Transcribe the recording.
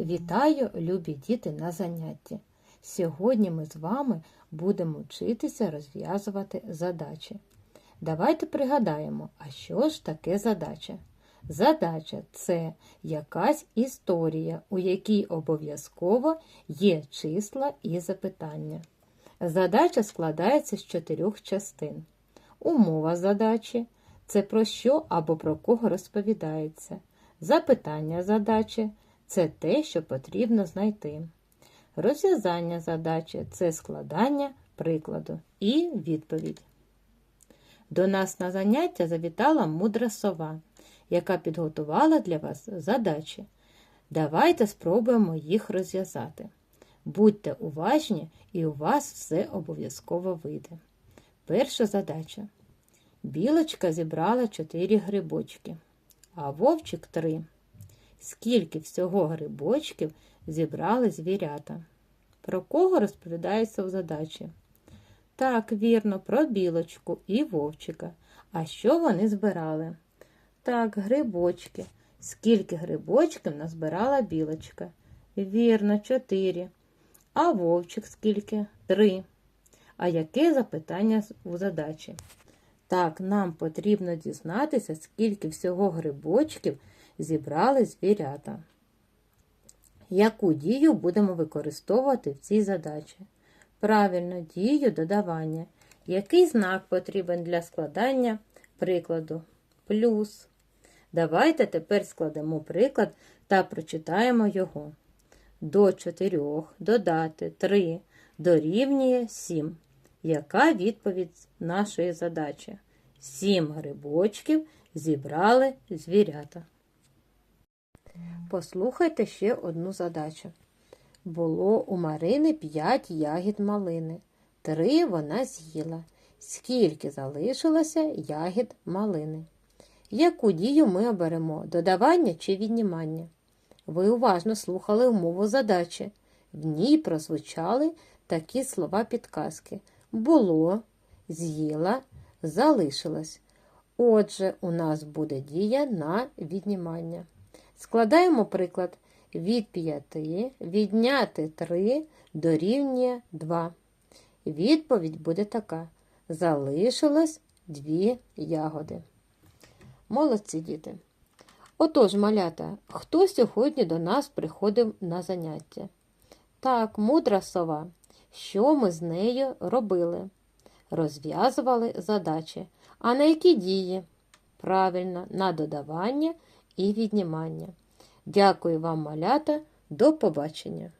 Вітаю, любі діти, на занятті. Сьогодні ми з вами будемо вчитися розв'язувати задачі. Давайте пригадаємо, а що ж таке задача? Задача це якась історія, у якій обов'язково є числа і запитання. Задача складається з чотирьох частин. Умова задачі це про що або про кого розповідається. Запитання задачі це те, що потрібно знайти. Розв'язання задачі це складання прикладу і відповідь. До нас на заняття завітала мудра сова, яка підготувала для вас задачі. Давайте спробуємо їх розв'язати. Будьте уважні, і у вас все обов'язково вийде. Перша задача. Білочка зібрала чотири грибочки, а вовчик три. Скільки всього грибочків зібрали звірята? Про кого розповідається у задачі? Так, вірно, про білочку і вовчика. А що вони збирали? Так, грибочки. Скільки грибочків назбирала білочка? Вірно, чотири. А вовчик скільки? Три. А яке запитання у задачі? Так, нам потрібно дізнатися, скільки всього грибочків зібрали звірята. Яку дію будемо використовувати в цій задачі? Правильно, дію додавання. Який знак потрібен для складання прикладу? Плюс. Давайте тепер складемо приклад та прочитаємо його. До 4 додати 3 дорівнює 7. Яка відповідь нашої задачі? 7 грибочків зібрали звірята. Послухайте ще одну задачу. Було у Марини 5 ягід малини. Три вона з'їла. Скільки залишилося ягід малини? Яку дію ми оберемо додавання чи віднімання? Ви уважно слухали умову задачі. В ній прозвучали такі слова підказки. Було, з'їла, залишилось. Отже, у нас буде дія на віднімання. Складаємо приклад від 5 відняти 3 дорівнює 2. Відповідь буде така: залишилось 2 ягоди. Молодці діти. Отож, малята, хто сьогодні до нас приходив на заняття? Так, мудра сова. Що ми з нею робили? Розв'язували задачі. А на які дії? Правильно, на додавання і віднімання. Дякую вам, малята, до побачення!